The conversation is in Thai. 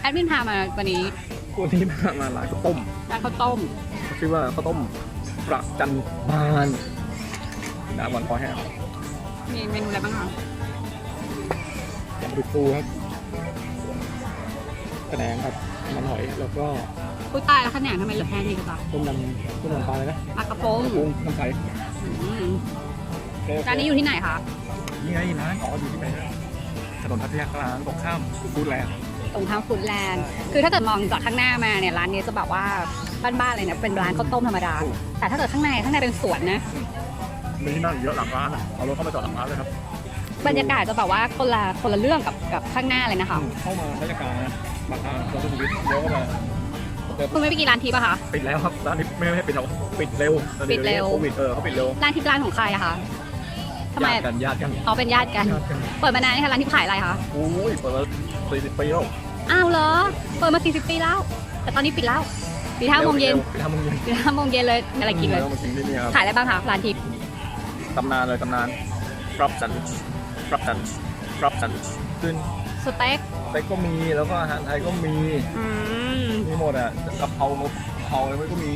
แอดมินพามาวันนี้วันนี้มามาร้านข้าวต้มร้านข้าวต้มชื่อว่าข้าวต้มประจันบานน้ำวันพอแห้งมีเมนูอะไรบ้างคะยำดุกฟูครับกระแหนงครับมันหอยแล้วก็ปุ้ยตายแล้วขนงทำไมเหลือแค่นี้กันจ้ะต้มยำต้มยำปลาเลยนะปลากระพงกุ้งน้ำใสอืมร้านนี้อยู่ที่ไหนคะนี่ไงร้านอ๋ออยู่ที่ไหนนะถนนพัทยากลางตรงข้ามฟูดแลนด์ ตรงข้ามฟูดแลนด์คือถ้าเกิดมองจากข้างหน้ามาเนี่ยร้านนี้จะแบบว่าบ้านๆเลยนะเป็นร้านข้าวต้มธรรมดา แต่ถ้าเกิดข้างในข้างในเป็นสวนนะมีที่นั่งเยอะหลังร้านอะเอารถเข้ามาจอดหลังร้านเลยครับบรรยากาศจะแบบว่าคนละคนละเรื่องกับกับข้างหน้าเลยนะคะเข้ามาพัทยากลางนะบางทางเราสุขุมวิทเลี้ยวเข้ามาเปิดคุณไม่ไปกินร้านทิพย์อะคะปิดแล้วครับร้านนี้ไม่ให้ปิดเราปิดเร็วปิดเร็วโควิดเออเขาปิดเร็วร้านทิพย์ร้านของใครอะคะ ทำไมญาติกันญาติกันเอาเป็นญาติกันญาติกัน เปิดมานานไหมคะร้านที่ขายอะไรคะโอ้ยเปิดมาสี่สิบปีแล้วอ้าวเหรอ เปิดมา40ปีแล้ว แต่ตอนนี้ปิดแล้วปิดห้าโมงเย็นปิดห้าโมงเย็นปิดห้าโมงเย็นเลยมีอะไรกินเลยแล้วมากินที่นี่ครับขายอะไรบ้างคะร้านทิพย์ตำนานเลยตำนานรับสันรับสันรับสันขึ้นสเต็กสเต็กก็มีแล้วก็อาหารไทยก็มีอืมมีหมดอะกะเพรานกกะเพราอะไรไม่ก็มี